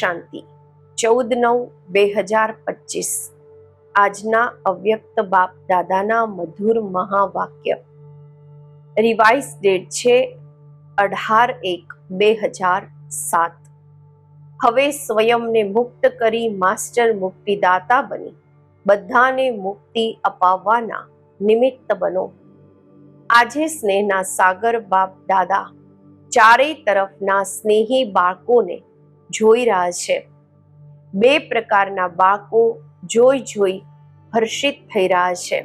શાંતિ. ચૌદ નવ બે હજાર પચીસ. આજના અવ્યક્ત બાપ દાદાના મધુર મહાવાક્ય. રિવાઇઝ ડેટ છે અઢાર એક બે હજાર સાત. હવે સ્વયંને મુક્ત કરી માસ્ટર મુક્તિદાતા બની. બધાને મુક્તિ અપાવવાના નિમિત્ત બનો. આજે સ્નેહના સાગર બાપ દાદા, ચારેય તરફના સ્નેહી બાળકોને જોઈ રહ્યા છે. બે પ્રકારના બાળકો જોઈ જોઈ હર્ષિત થઈ રહ્યા છે.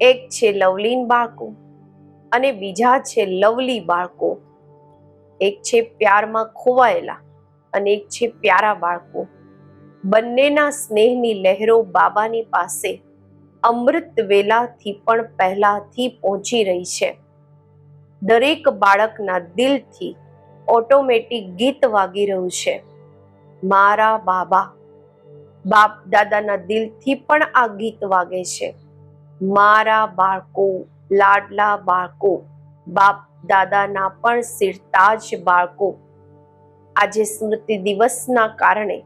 એક છે લવલીન બાળકો અને બીજા છે લવલી બાળકો. એક છે પ્યારમાં ખોવાયેલા અને એક છે પ્યારા બાળકો. બંનેના સ્નેહની લહેરો બાબાની પાસે અમૃત વેલાથી પણ પહેલાથી પહોંચી રહી છે. દરેક બાળકના દિલથી ઓટોમેટિક ગીત વાગી રહ્યું છે. મારા બાબા, બાપ દાદાના દિલથી પણ આ ગીત વાગે છે. મારા બાળકો, લાડલા બાળકો, બાપ દાદાના પણ સિરતાજ બાળકો. આજે સ્મૃતિ દિવસના કારણે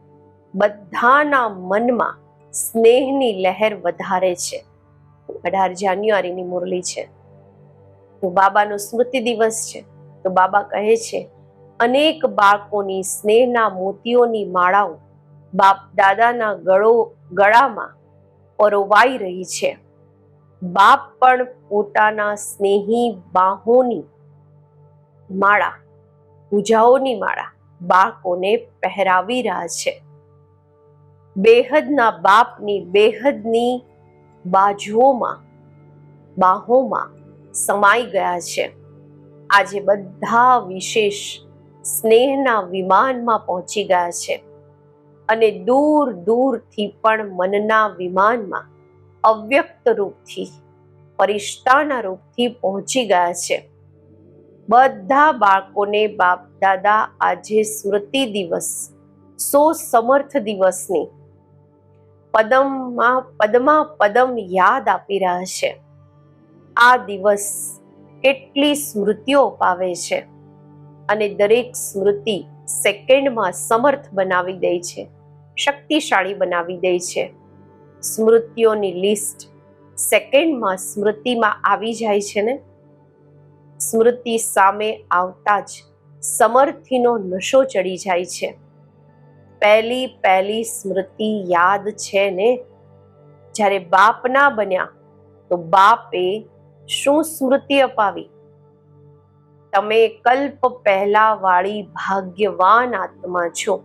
બધાના મનમાં સ્નેહની લહેર વધારે છે. અઢાર જાન્યુઆરીની મુરલી છે. તો બાબાનો સ્મૃતિ દિવસ છે. તો બાબા કહે છે અનેક બાળકોની સ્નેહના મોતીઓની માળાઓ બાપ દાદાના ગળો, ગળામાં પરોવાઈ રહી છે. બાપ પણ પોતાના સ્નેહી બાહોની માળા, પૂજાઓની માળા બાળકોને પહેરાવી રહ્યા છે. બેહદના બાપની બેહદની બાજુઓમાં, બાહોમાં સમાઈ ગયા છે. આજે બધા વિશેષ સ્નેહના વિમાનમાં પહોંચી ગયા છે અને દૂર દૂરથી પણ મનના વિમાનમાં અવ્યક્ત રૂપથી, પરિષ્ઠાના રૂપથી પહોંચી ગયા છે. બધા બાળકોને બાપ દાદા આજે સ્મૃતિ દિવસ સો સમર્થ દિવસની પદમમાં, પદમાં પદમ યાદ આપી રહ્યા છે. આ દિવસ કેટલી સ્મૃતિઓ પાવે છે. અને દરેક સ્મૃતિ સેકન્ડમાં સમર્થ બનાવી દે છે, શક્તિશાળી બનાવી દે છે. સ્મૃતિઓની લિસ્ટ સેકન્ડમાં સ્મૃતિમાં આવી જાય છે ને? સ્મૃતિ સામે આવતા જ સમર્થીનો નશો ચડી જાય છે. પહેલી પહેલી સ્મૃતિ યાદ છે ને? જ્યારે બાપ ના બન્યા તો બાપે શું સ્મૃતિ અપાવી? તમે કલ્પ પહેલા વાળી ભાગ્યવાન આત્મા છો.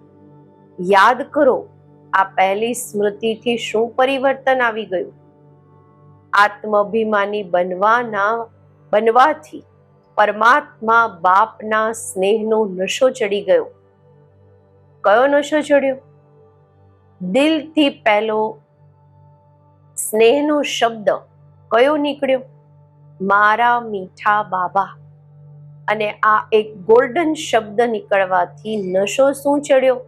યાદ કરો, આ પહેલી સ્મૃતિથી શું પરિવર્તન આવી ગયું? આત્માભિમાની બનવાના, બનવાથી પરમાત્મા બાપના સ્નેહનો નશો ચડી ગયો. કયો નશો ચડ્યો? દિલથી પહેલો સ્નેહનો શબ્દ કયો નીકળ્યો? મારા મીઠા બાબા. અને આ એક ગોલ્ડન શબ્દ નીકળવાથી નશો શું ચડ્યો?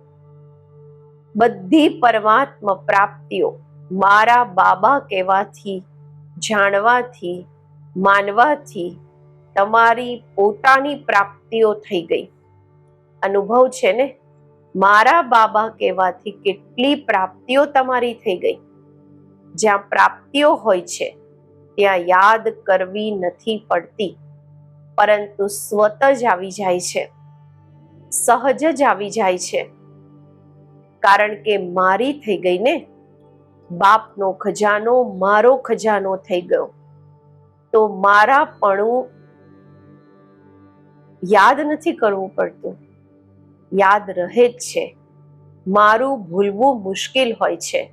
બધી પરમાત્મ પ્રાપ્તિઓ મારા બાબા કહેવાથી, જાણવાથી, માનવાથી તમારી પોતાની પ્રાપ્તિઓ થઈ ગઈ. અનુભવ છે ને? મારા બાબા કહેવાથી કેટલી પ્રાપ્તિઓ તમારી થઈ ગઈ. જ્યાં પ્રાપ્તિઓ હોય છે, ત્યાં યાદ કરવી નથી પડતી. પરંતુ સ્વત જ આવી જાય છે. સહજ જ આવી જાય છે. કારણ કે મારી થઈ ગઈ ને. બાપનો ખજાનો મારો ખજાનો થઈ ગયો. તો મારા પણું યાદ નથી કરવું પડતું. યાદ રહે જ છે. મારું ભૂલવું મુશ્કેલ હોય છે.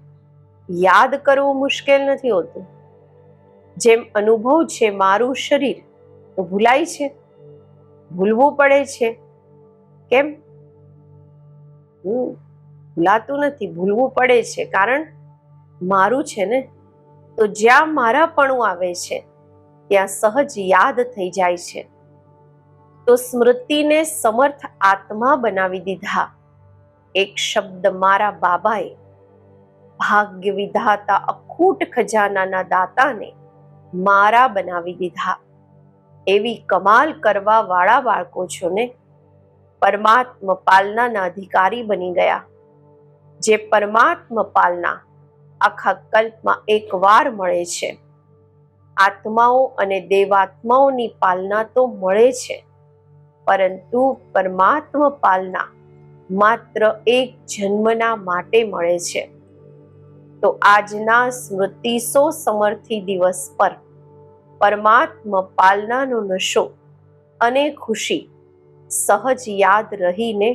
યાદ કરવું મુશ્કેલ નથી હોતું. જેમ અનુભવ છે મારું શરીર તો ભૂલાય છે. ભૂલવું પડે છે. કેમ? ભૂલાતું નથી, ભૂલવું પડે છે. કારણ મારું છે ને, તો જ્યાં મારા પણું આવે છે, ત્યાં સહજ યાદ થઈ જાય છે. તો સ્મૃતિને સમર્થ આત્મા બનાવી દીધા. એક શબ્દ મારા બાબાએ ભાગ્ય વિધાતા અખૂટ ખજાનાના દાતાને મારા બનાવી દીધા. એવી કમાલ કરવા વાળા બાળકો છો ને, પરમાત્મ પાલનાના અધિકારી બની ગયા. જે પરમાત્મ પાલના આખા કલ્પમાં એકવાર મળે છે. આત્માઓ અને દેવાત્માઓની પાલના તો મળે છે. પરંતુ પરમાત્મ પાલના માત્ર એક જન્મના માટે મળે છે. તો આજના સ્મૃતિ સો સમર્થી દિવસ પર પરમાત્મ પાલનાનો નશો અને ખુશી સહજ યાદ રહીને,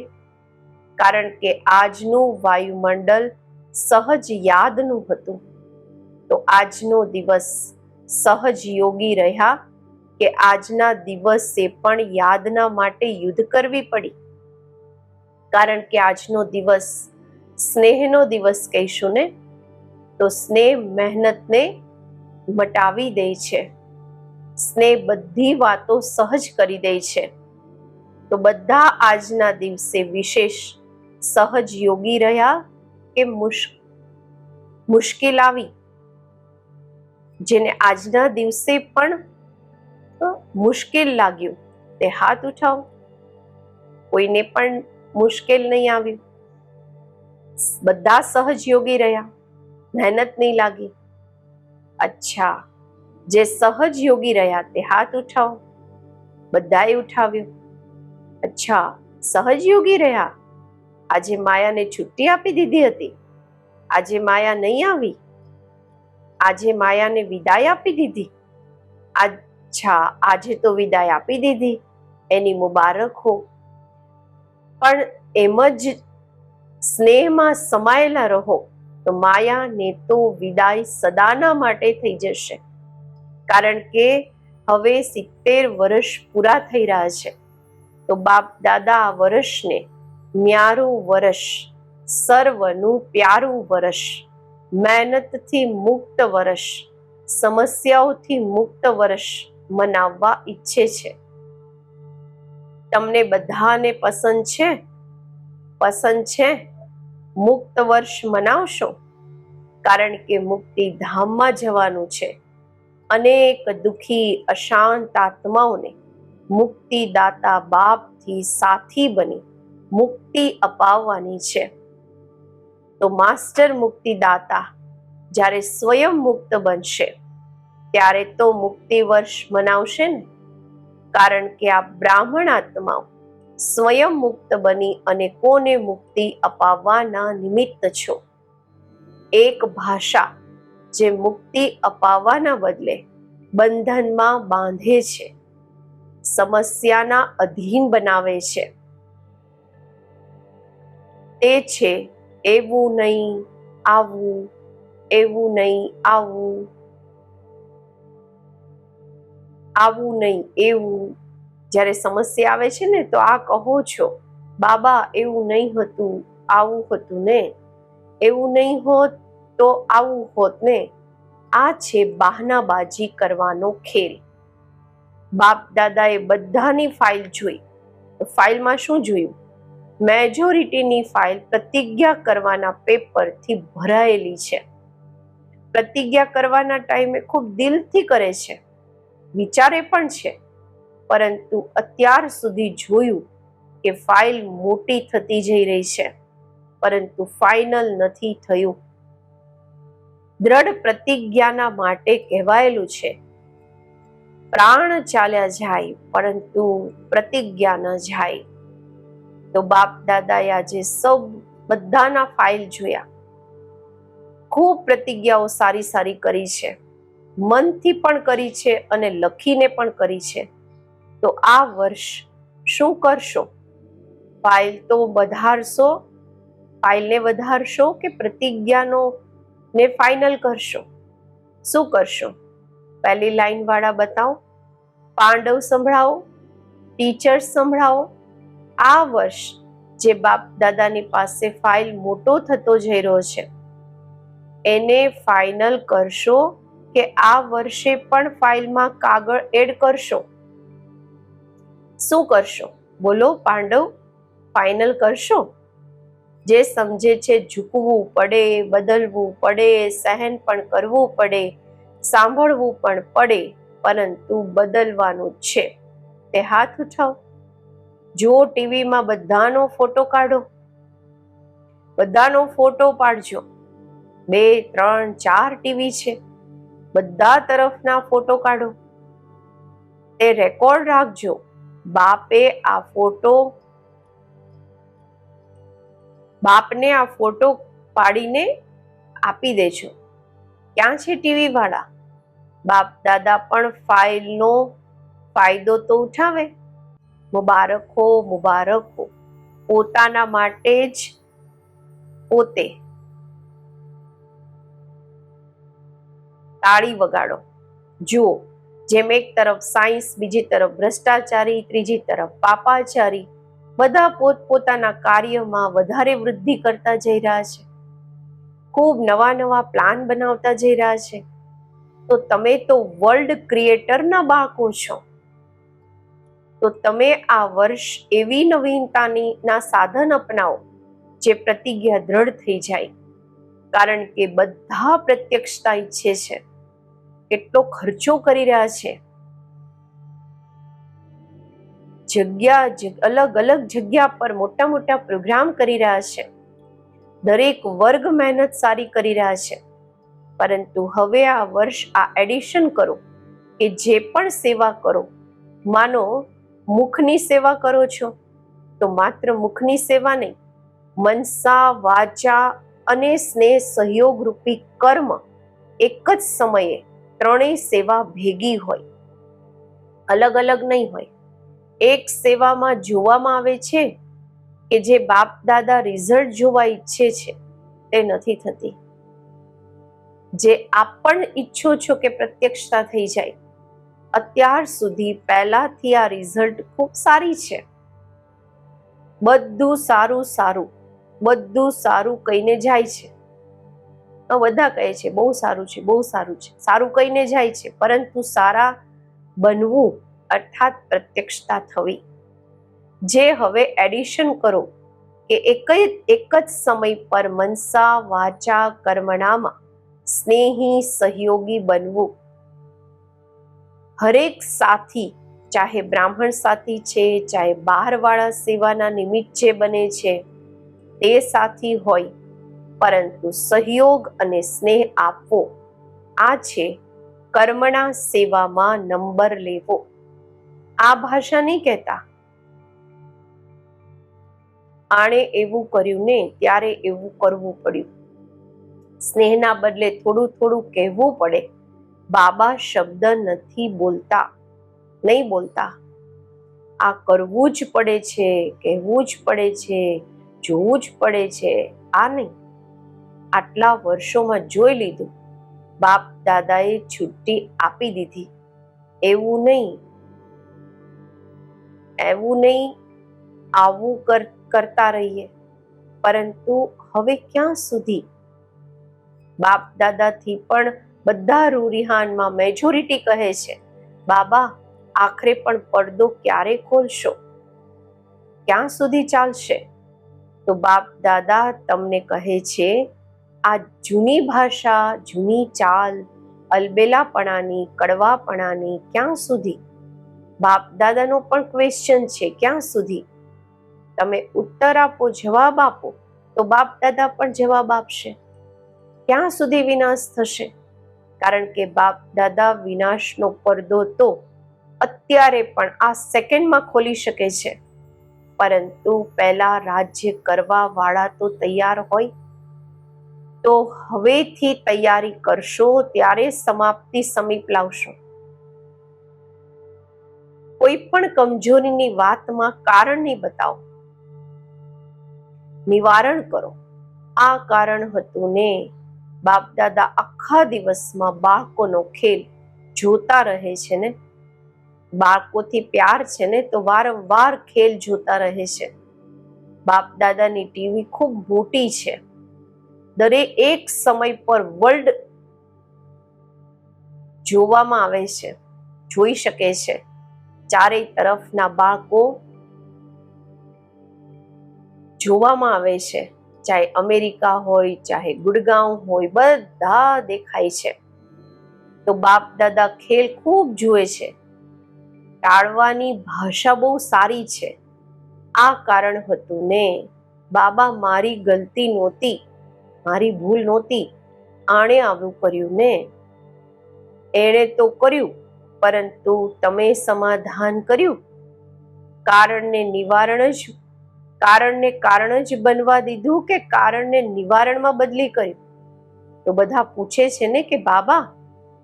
કારણ કે આજનું વાયુમંડળ સહજ યાદનું હતું. તો આજનો દિવસ સહજ યોગી રહ્યા કે આજના દિવસે પણ યાદના માટે યુદ્ધ કરવી પડી? કારણ કે આજનો દિવસ સ્નેહનો દિવસ કહીશું ને, તો સ્નેહ મહેનતને મટાવી દે છે. સ્નેહ બધી વાતો સહજ કરી દે છે. તો બધા આજના દિવસે વિશેષ સહજ યોગી રહ્યા કે મુશ્કેલ આવી? જેને આજના દિવસે પણ મુશ્કેલ લાગ્યું, તે હાથ ઉઠાવો. કોઈને પણ મુશ્કેલ નહીં આવ્યું. બધા સહજ યોગી રહ્યા. મહેનત નહીં લાગી. અચ્છા. જે સહજ યોગી રહ્યા તે હાથ ઉઠાવો. બધાએ ઉઠાવ્યું. અચ્છા, સહજ યોગી રહ્યા? આજે માયાને છુટ્ટી આપી દીધી હતી. આજે માયા નહીં આવી? આજે માયાને વિદાય આપી દીધી? અચ્છા, આજે તો વિદાય આપી દીધી. એની મુબારક હો. પણ એમ જ સ્નેહમાં સમાયેલા રહો, તો માયાને તો વિદાય સદાના માટે થઈ જશે. કારણ કે હવે સિત્તેર વર્ષ પૂરા થઈ રહ્યા છે. તો બાપ દાદા આ વર્ષને ન્યારું વર્ષ, સર્વનું પ્યારું વર્ષ, મહેનતથી મુક્ત વર્ષ, સમસ્યાઓથી મુક્ત વર્ષ મનાવવા ઈચ્છે છે. તમને બધાને પસંદ છે? પસંદ છે? મુક્ત વર્ષ મનાવશો? કારણ કે મુક્તિ ધામમાં જવાનું છે. અનેક દુખી, અશાંત આત્માઓને મુક્તિદાતા બાપથી સાથી બની મુક્તિ અપાવવાની છે. તો માસ્ટર મુક્તિદાતા જ્યારે સ્વયં મુક્ત બનશે, ત્યારે તો મુક્તિ વર્ષ મનાવશે ને? કારણ કે આ બ્રાહ્મણ આત્માઓ સ્વયં મુક્ત બની અને કોને મુક્તિ અપાવવાના નિમિત્ત છો? એક ભાષા જે મુક્તિ અપાવવાના બદલે બંધનમાં બાંધે છે. સમસ્યાના અધીન બનાવે છે. તે છે એવું નહીં, આવું, એવું નહીં, આવું. આવું નહીં, એવું. જ્યારે સમસ્યા આવે છે ને, તો આ કહો છો, બાબા, એવું નહીં હતું, આવું હતું ને? એવું નહીં હોત તો આવું હોત ને, આ છે બહાનાબાજી કરવાનો ખેલ. બાપ દાદાએ બધાની ફાઇલ જોઈ. ફાઇલમાં શું જોયું? મેજોરિટીની ફાઇલ પ્રતિજ્ઞા કરવાના પેપરથી ભરાયેલી છે. પ્રતિજ્ઞા કરવાના ટાઈમે ખૂબ દિલથી કરે છે. વિચારે પણ છે. પરંતુ અત્યાર સુધી જોયું કે ફાઇલ મોટી થતી જઈ રહી છે. પરંતુ ફાઇનલ નથી થયું. દ્રઢ પ્રતિજ્ઞાના માટે કહેવાયેલું છે. પ્રાણ ચાલ્યા જાય, પરંતુ પ્રતિજ્ઞા ન જાય. તો બાપ દાદાએ આજે સૌ બધાના ફાઇલ જોયા. ખૂબ પ્રતિજ્ઞાઓ સારી સારી કરી છે. મનથી પણ કરી છે અને લખીને પણ કરી છે. તો આ વર્ષ શું કરશો? ફાઇલ તો વધારશો? ફાઇલને વધારશો કે પ્રતિજ્ઞાનો ને ફાઇનલ કરશો. શું કરશો? પહેલી લાઈન વાળા બતાવો. પાંડવ સંભળાવો. ટીચર સંભળાવો. આ વર્ષ જે બાપ દાદાની પાસે ફાઇલ મોટો થતો જઈ રહ્યો છે, એને ફાઇનલ કરશો કે આ વર્ષે પણ ફાઇલમાં કાગળ એડ કરશો? શું કરશો? બોલો, પાંડવ ફાઇનલ કરશો? જે સમજે છે ઝૂકવું પડે, બદલવું પડે, સહન પણ કરવું પડે, સાંભળવું પણ પડે, પરંતુ બદલવાનું છે. તે હાથ ઉઠાવો. જો ટીવીમાં બધાનો ફોટો કાઢો. બધાનો ફોટો પાડજો. બે, ત્રણ, ચાર ટીવી છે. બધા તરફના ફોટો કાઢો. તે રેકોર્ડ રાખજો. બાપે આ ફોટો બાપને આ ફોટો પાડીને આપી દેજો ક્યાં છે ટીવી વાળા? બાપ, દાદા પણ ફાઇલનો ફાયદો તો ઉઠાવે. મુબારક મુબારક. પોતાના માટે જ પોતે. તાળી વગાડો. જુઓ, જેમ એક તરફ સાયન્સ, બીજી તરફ ભ્રષ્ટાચારી, ત્રીજી તરફ પાપાચારી બધા પોતપોતાના કાર્યમાં વધારે વૃદ્ધિ કરતા જઈ રહ્યા છે. ખૂબ નવા નવા પ્લાન બનાવતા જઈ રહ્યા છે. તો તમે તો વર્લ્ડ ક્રિએટરના બાળકો છો. તો તમે આ વર્ષ એવી નવીનતાની ના સાધન અપનાવો, જે પ્રતિજ્ઞા દ્રઢ થઈ જાય. કારણ કે બધા પ્રત્યક્ષતા ઈચ્છે છે. કેટલો ખર્ચો કરી રહ્યા છે. જગ્યા અલગ અલગ જગ્યા પર મોટા મોટા પ્રોગ્રામ કરી રહ્યા છે. દરેક વર્ગ મહેનત સારી કરી રહ્યા છે. પરંતુ હવે આ વર્ષ આ એડિશન કરો કે જે પણ સેવા કરો. માનો, મુખની સેવા કરો છો, તો માત્ર મુખની સેવા નહીં, મનસા, વાચા અને સ્નેહ સહયોગ રૂપી કર્મ એક જ સમયે ત્રણેય સેવા ભેગી હોય. અલગ અલગ નહીં હોય. એક સેવામાં જોવામાં આવે છે કે જે બાપ દાદા રિઝલ્ટ જોવા ઈચ્છે છે, તે નથી થતી. જે આપ પણ ઈચ્છો છો કે પ્રત્યક્ષતા થઈ જાય, અત્યાર સુધી પહેલાથી આ રિઝલ્ટ ખૂબ સારી છે. બધું સારું સારું, બધું સારું કહીને જાય છે. બધા કહે છે, બહુ સારું છે, બહુ સારું છે, સારું કહીને જાય છે, પરંતુ સારા બનવું અર્થાત પ્રત્યક્ષતા થવી. જે હવે એડિશન કરો કે એક એક જ સમય પર મનસા, વાચા, કર્મણામાં સ્નેહી, સહયોગી બનવું. હરેક સાથી, ચાહે બ્રાહ્મણ સાથી છે, ચાહે બહારવાળા સેવાના નિમિત્ત જે બને છે, તે સાથી હોય, પરંતુ સહયોગ અને સ્નેહ આપવો. આ છે કર્મણા સેવામાં નંબર લેવો. આ ભાષા નહીં કહેતા. આણે એવું કર્યું ને ત્યારે એવું કરવું પડ્યું. સ્નેહના બદલે થોડું થોડું કહેવું પડે. બાબા શબ્દ નથી બોલતા, નહીં બોલતા. આ કરવું જ પડે છે, કહેવું જ પડે છે, જોવું જ પડે છે, આ નહીં. આટલા વર્ષોમાં જોઈ લીધું. બાપ દાદાએ છુટ્ટી આપી દીધી. એવું નહીં એવું નહીં, આવું કર, કરતા રહીએ. પરંતુ હવે ક્યાં સુધી? બાપ દાદાથી પણ બધા રૂરિહાનમાં મેજોરિટી કહે છે, બાબા, આખરે પણ પડદો ક્યારે ખોલશો? ક્યાં સુધી ચાલશે? તો બાપ દાદા તમને કહે છે, આ જૂની ભાષા, જૂની ચાલ, અલબેલાપણાની, કડવાપણાની ક્યાં સુધી? બાપ દાદાનો પણ ક્વેશ્ચન છે, ક્યાં સુધી? તમે ઉત્તર આપો, જવાબ આપો, તો બાપ દાદા પણ જવાબ આપશે. ક્યાં સુધી વિનાશ થશે? કારણ કે બાપ દાદા વિનાશનો પડદો તો અત્યારે પણ આ સેકન્ડમાં ખોલી શકે છે. પરંતુ પહેલા રાજ્ય કરવા વાળા તો તૈયાર હોય. તો હવેથી તૈયારી કરશો, ત્યારે સમાપ્તિ સમીપ લાવશો. કોઈ પણ કમજોરીની વાતમાં કારણ નહીં બતાવો. નિવારણ કરો. આ કારણ હતું ને બાપ દાદા આખા દિવસમાં બાળકોનો ખેલ જોતા રહે છે ને? બાળકોથી પ્યાર છે ને તો વારંવાર ખેલ જોતા રહે છે. બાપ દાદાની ટીવી ખૂબ મોટી છે. દરેક એક સમય પર વર્લ્ડ જોવામાં આવે છે, જોઈ શકે છે. ચારેય તરફના બાળકો જોવામાં આવે છે. ચાહે અમેરિકા હોય, ચાહે ગુડગાંવ હોય, બધા દેખાય છે. તો બાપ દાદા ખેલ ખૂબ જુએ છે. ટાળવાની ભાષા બહુ સારી છે. આ કારણ હતું ને, બાબા, મારી ગલતી નહોતી, મારી ભૂલ નહોતી. આણે આવું કર્યું ને, એણે તો કર્યું. પરંતુ તમે સમાધાન કર્યું. કારણને નિવારણ જ, કારણને કારણ જ બનવા દીધું કે કારણને નિવારણમાં બદલી કર્યું? તો બધા પૂછે છે ને કે, બાબા,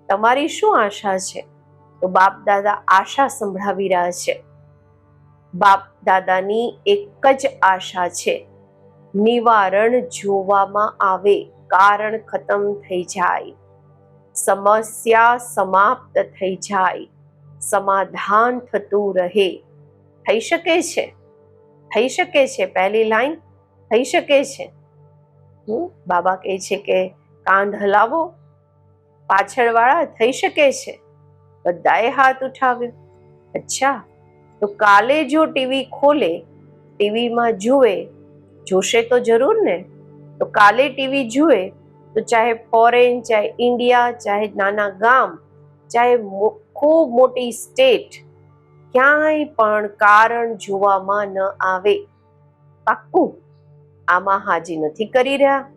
તમારી શું આશા છે? તો બાપ દાદા આશા સંભળાવી રહ્યા છે. બાપ દાદાની એક જ આશા છે, નિવારણ જોવામાં આવે, કારણ ખતમ થઈ જાય. સમસ્યા સમાપ્ત થઈ જાય સમાધાન થતું રહે થઈ શકે છે થઈ શકે છે પહેલી લાઈન થઈ શકે છે હમ, બાબા કહે છે કે કાંધ હલાવો પાછળવાળા થઈ શકે છે બધાએ હાથ ઉઠાવ્યો અચ્છા તો કાલે જો ટીવી ખોલે ટીવીમાં જુએ જોશે તો જરૂર ને તો કાલે ટીવી જુએ તો ચાહે ફોરેન ચાહે ઇન્ડિયા ચાહે નાના ગામ, ચાહે ખૂબ મોટી સ્ટેટ ક્યાંય પણ કારણ જોવામાં ન આવે. પાક્કું આમાં હાજી નથી કરી રહ્યા.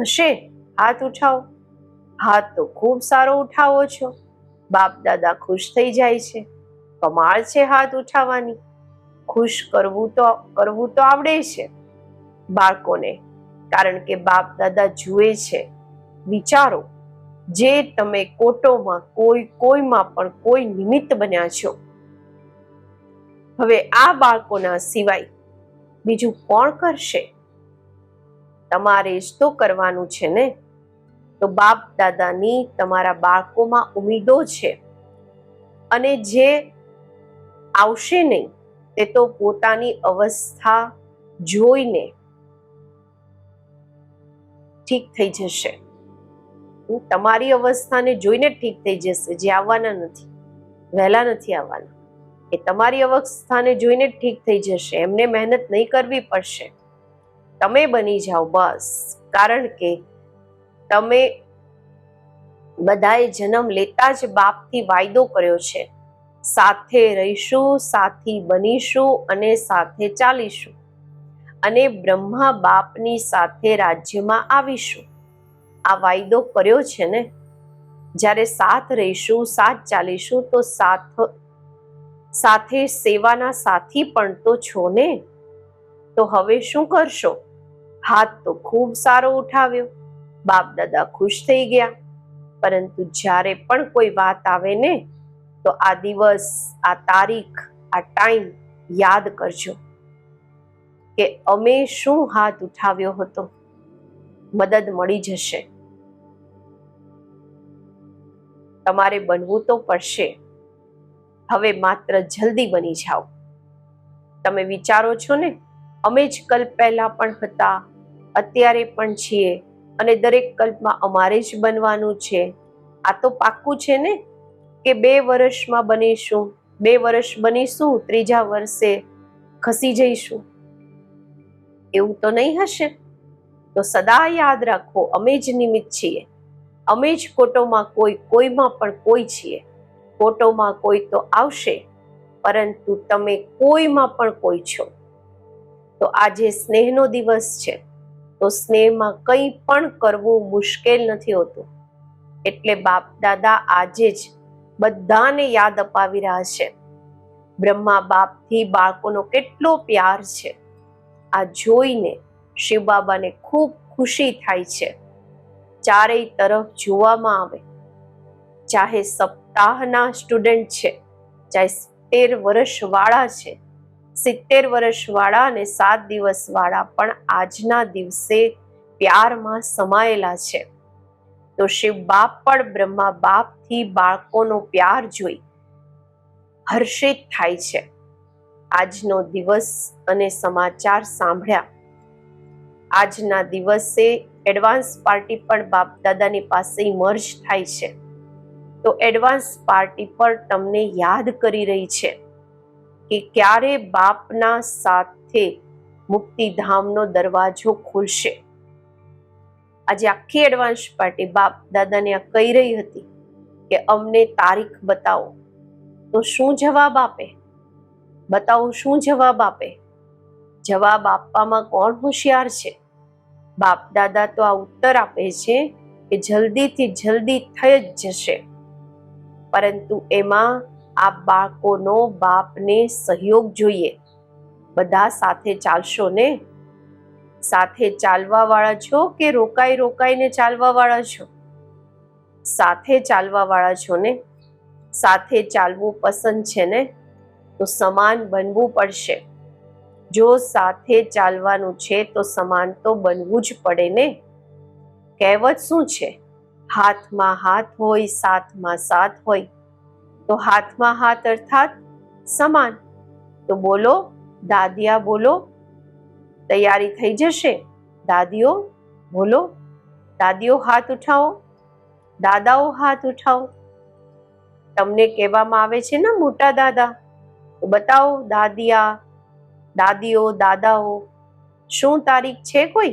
હશે, હાથ ઉઠાવો. હાથ તો ખૂબ સારો ઉઠાવો છો. બાપ દાદા ખુશ થઈ જાય છે. કમાળ છે હાથ ઉઠાવવાની. ખુશ કરવું તો કરવું તો આવડે છે. બાળકોને કારણ કે બાપ દાદા જુએ છે. વિચારો, જે તમે કોટોમાં કોઈ કોઈમાં પણ કોઈ નિમિત્ત બન્યા છો. હવે આ બાળકોના સિવાય બીજું કોણ કરશે? તમારે જ તો કરવાનું છે ને? તો બાપ દાદાની તમારા બાળકોમાં ઉમેદો છે. અને જે આવશે નહીં, તે તો પોતાની અવસ્થા જોઈને ઠીક થઈ જશે. તમારી અવસ્થાને જોઈને ઠીક થઈ જશે, જે આવવાના નથી. વહેલા નથી આવવાના. એ તમારી અવસ્થાને જોઈને ઠીક થઈ જશે. એમને મહેનત નહીં કરવી પડશે. તમે બની જાઓ બસ. કારણ કે તમે બધાએ જન્મ લેતા જ બાપથી વાયદો કર્યો છે. સાથે રહીશું, સાથી બનીશું અને સાથે ચાલીશું. અને બ્રહ્મા બાપની સાથે રાજ્યમાં આવીશું. આ વાયદો કર્યો છે ને? જ્યારે સાથ રહીશું, સાથ ચાલીશું, તો સાથ, સાથે સેવાના સાથી પણ તો છો ને? તો હવે શું કરશો? હાથ તો ખૂબ સારો ઉઠાવ્યો. બાપ દાદા ખુશ થઈ ગયા. પરંતુ જ્યારે પણ કોઈ વાત આવે ને, તો આ દિવસ, આ તારીખ, આ ટાઈમ યાદ કરજો. કે અમે શું હાથ ઉઠાવ્યો હતો? મદદ મળી જશે. તમારે બનવું તો પડશે. હવે માત્ર જલ્દી બની જાઓ. તમે વિચારો છો ને? અમે જ કલ્પ પહેલા પણ હતા, અત્યારે પણ છીએ અને દરેક કલ્પમાં અમારે જ બનવાનું છે. આ તો પાક્કું છે ને? કે બે વર્ષમાં બનીશું, બે વર્ષ બનીશું, ત્રીજા વર્ષે ખસી જઈશું. એવું તો નહીં હશે? તો સદા યાદ રાખો, અમે જ નિમિત્ત છીએ. અમે જ કોટોમાં કોઈ, કોઈમાં પણ કોઈ છીએ. કોટોમાં કોઈ તો આવશે, પરંતુ તમે કોઈમાં પણ કોઈ છો. તો આજે સ્નેહનો દિવસ છે. તો સ્નેહમાં કંઈ પણ કરવું મુશ્કેલ નથી હોતું. એટલે બાપ, દાદા આજે જ બધાને યાદ અપાવી રહ્યા છે. બ્રહ્મા બાપથી બાળકોનો કેટલો પ્યાર છે. આ જોઈને શિવ બાબાને ખૂબ ખુશી થાય છે. ચારેય તરફ જોવામાં આવે. ચાહે સપ્તાહના સ્ટુડન્ટ છે, ચાહે સિત્તેર વર્ષવાળા છે. સિત્તેર વર્ષવાળા અને સાત દિવસવાળા પણ આજના દિવસે પ્યારમાં સમાયેલા છે. તો શિવ બાપ પણ બ્રહ્મા બાપથી બાળકોનો પ્યાર જોઈ હર્ષિત થાય છે. આજનો દિવસ અને સમાચાર સાંભળ્યા. આજના દિવસે એડવાન્સ પાર્ટી પણ બાપ દાદાની પાસે મર્જ થાય છે. તો એડવાન્સ પાર્ટી પર તમને યાદ કરી રહી છે કે ક્યારે બાપના સાથે મુક્તિધામનો દરવાજો ખુલશે. આજે આખી એડવાન્સ પાર્ટી બાપ દાદાને આ કહી રહી હતી કે અમને તારીખ બતાવો. તો શું જવાબ આપે? બતાવો શું જવાબ આપે? જવાબ આપવામાં કોણ હોશિયાર છે? બાપ દાદા તો આ ઉત્તર આપે છે કે જલ્દીથી જલ્દી થઈ જ જશે. પરંતુ એમાં આ બાળકોનો બાપને સહયોગ જોઈએ. બધા સાથે ચાલશો ને? સાથે ચાલવા વાળા છો કે રોકાઈ રોકાઈને ચાલવા વાળા છો? સાથે ચાલવા વાળા છો ને? સાથે ચાલવું પસંદ છે ને? તો સમાન બનવું પડશે. જો સાથે ચાલવાનું છે તો સમાન તો બનવું જ પડે ને? કહેવત શું છે? હાથમાં હાથ હોય, સાથમાં સાથ હોય. તો હાથમાં હાથ અર્થાત સમાન. તો બોલો, દાદિયા બોલો, તૈયારી થઈ જશે? દાદીઓ બોલો, દાદીઓ હાથ ઉઠાવો, દાદાઓ હાથ ઉઠાવો. તમને કહેવામાં આવે છે ને, મોટા દાદા? બતાવો, દાદિયા, દાદીઓ, દાદાઓ, શું તારીખ છે કોઈ?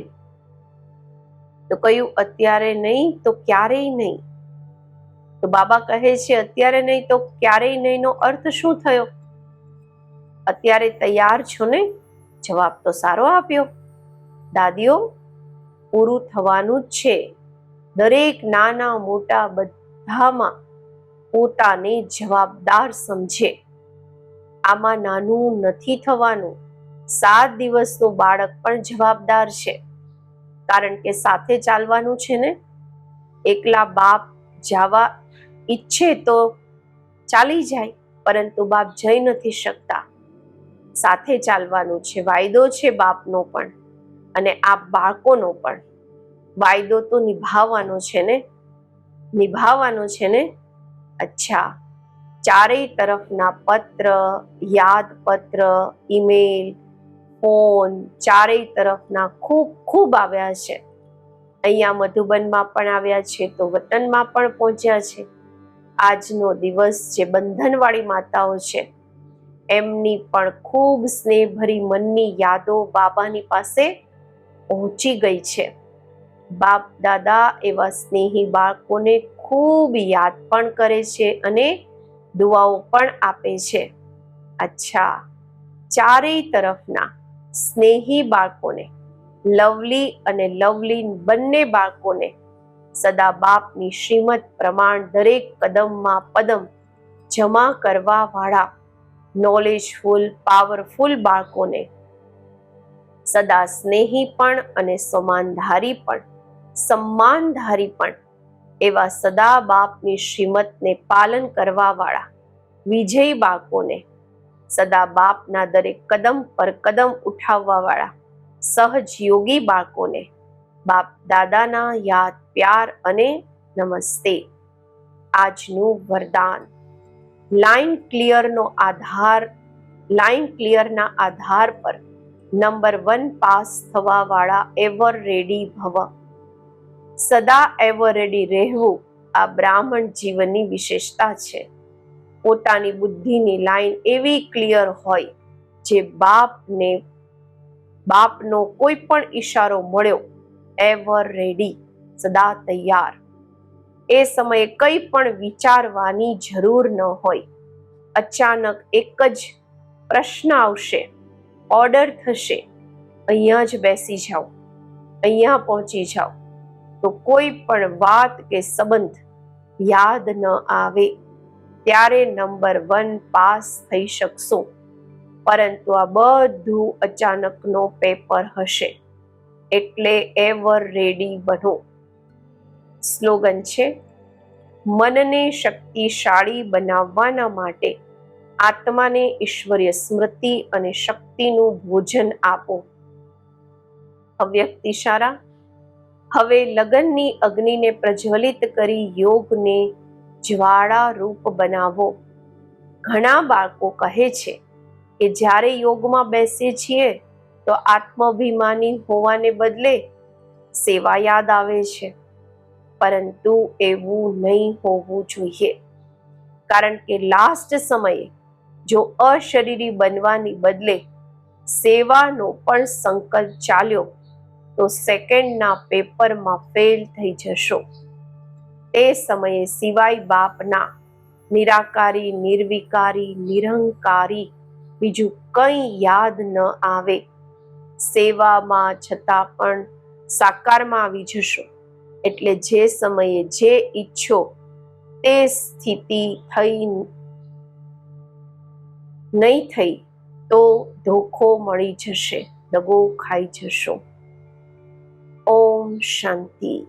તો કહ્યું, અત્યારે નહીં, તો ક્યારેય નહીં. તો બાબા કહે છે, અત્યારે નહીં, તો ક્યારેય નહીં નો અર્થ શું થયો? અત્યારે તૈયાર છો ને? જવાબ તો સારો આપ્યો. દાદીઓ, પૂરું થવાનું જ છે. દરેક નાના મોટા બધામાં પોતાને જવાબદાર સમજે. આમાં નાનું નથી થવાનું. સાત દિવસનું બાળક પણ જવાબદાર છે. કારણ કે સાથે ચાલવાનું છે ને? એકલા બાપ જવા ઈચ્છે તો ચાલી જાય, પરંતુ બાપ જઈ નથી શકતા. સાથે ચાલવાનું છે, વાયદો છે બાપનો પણ, અને આ બાળકોનો પણ. વાયદો તો નિભાવવાનો છે ને? નિભાવવાનો છે ને? અચ્છા. ચારેય તરફના પત્ર, યાદપત્ર, ઈમેલ, ફોન ચારેય તરફના ખૂબ ખૂબ આવ્યા છે. અહીંયા મધુબનમાં પણ આવ્યા છે, તો વતનમાં પણ પહોંચ્યા છે. આજનો દિવસ જે બંધનવાળી માતાઓ છે, એમની પણ ખૂબ સ્નેહભરી મનની યાદો બાબાની પાસે પહોંચી ગઈ છે. બાપ દાદા એવા સ્નેહી બાળકોને ખૂબ યાદ પણ કરે છે અને દુઆઓ પણ આપે છે. અચ્છા. ચારેય તરફના સ્નેહી બાળકોને, લવલી અને લવલી બંને બાળકોને સદા બાપની શ્રીમત પ્રમાણ દરેક કદમમાં પદમ જમા કરવા વાળા નોલેજફુલ પાવરફુલ બાળકોને સદા સ્નેહી પણ અને સમાનધારી પણ સમ્માનધારી પણ એવા સદા બાપની શ્રીમતને પાલન કરવા વાળા વિજયી બાળકોને સદા બાપના દરેક કદમ પર કદમ ઉઠાવવા વાળા સહજ યોગી બાળકોને બાપ દાદાના યાદ, પ્યાર અને નમસ્તે. આજનું વરદાન. લાઈન ક્લિયરનો આધાર, લાઈન ક્લિયરના આધાર પર નંબર વન પાસ થવાવાળા એવર રેડી ભવ. સદા એવર રેડી રહેવું આ બ્રાહ્મણ જીવનની વિશેષતા છે. પોતાની બુદ્ધિની લાઈન એવી ક્લિયર હોય જે બાપને, બાપનો કોઈ પણ ઈશારો મળ્યો, એવર રેડી, સદા તૈયાર. એ સમયે કંઈ પણ વિચારવાની જરૂર ન હોય. અચાનક એક જ પ્રશ્ન આવશે, ઓર્ડર થશે, અહીંયા જ બેસી જાઓ, અહીંયા પહોંચી જાઓ. તો કોઈ પણ વાત કે સંબંધ યાદ ન આવે, ત્યારે નંબર વન પાસ થઈ શકશો. પરંતુ આ બધું અચાનકનો પેપર હશે. એટલે એવર રેડી બનો. સ્લોગન છે, મનને શક્તિશાળી બનાવવાના માટે આત્માને ઈશ્વરીય સ્મૃતિ અને શક્તિનું ભોજન આપો. અવ્યક્તિ સારા હવે લગનની અગ્નિને પ્રજ્વલિત કરી યોગને જ્વાળા રૂપ બનાવો. ઘણા બાળકો કહે છે કે જ્યારે યોગમાં બેસીએ છીએ, તો આત્માભિમાની હોવાને બદલે સેવા યાદ આવે છે. પરંતુ એવું નહીં હોવું જોઈએ. કારણ કે લાસ્ટ સમયે જો અશરીરી બનવાની બદલે સેવાનો પણ સંકલ્પ ચાલ્યો તો સેકન્ડના પેપરમાં ફેલ થઈ જશો. તે સમયે સિવાય બાપના નિરાકારી, નિર્વિકારી, નિરંકારી બીજું કંઈ યાદ ન આવે. સેવામાં છતાં પણ સાકારમાં આવી જશો. એટલે જે સમયે જે ઈચ્છો તે સ્થિતિ થઈ નહીં થઈ તો ધોખો મળી જશે, દગો ખાઈ જશો. ઓમ શાંતિ